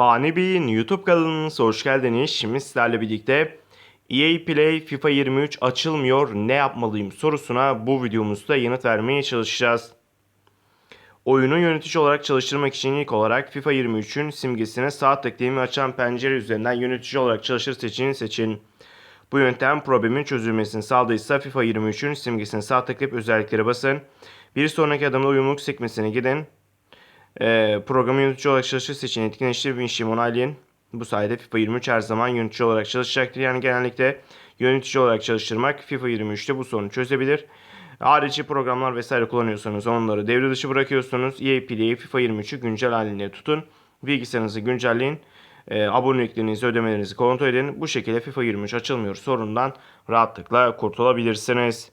Fani Bey'in YouTube kanalınıza hoş geldiniz. Şimdi sizlerle birlikte EA Play FIFA 23 açılmıyor ne yapmalıyım sorusuna bu videomuzda yanıt vermeye çalışacağız. Oyunu yönetici olarak çalıştırmak için ilk olarak FIFA 23'ün simgesine sağ tıklayın ve açan pencere üzerinden yönetici olarak çalışır seçeneğini seçin. Bu yöntem problemin çözülmesini sağladıysa FIFA 23'ün simgesine sağ tıklayıp özelliklere basın. Bir sonraki adımda uyumluluk sekmesine gidin. Ee, programı yönetici olarak çalışır seçeneğini etkinleştirip bir işlemi onaylayın. Bu sayede FIFA 23 her zaman yönetici olarak çalışacaktır. Yani genellikle yönetici olarak çalıştırmak FIFA 23'te bu sorunu çözebilir. Harici programlar vesaire kullanıyorsanız onları devre dışı bırakıyorsunuz. EA Play'i FIFA 23'ü güncel halinde tutun. Bilgisayarınızı güncelleyin. E, aboneliklerinizi, ödemelerinizi kontrol edin. Bu şekilde FIFA 23 açılmıyor sorundan rahatlıkla kurtulabilirsiniz.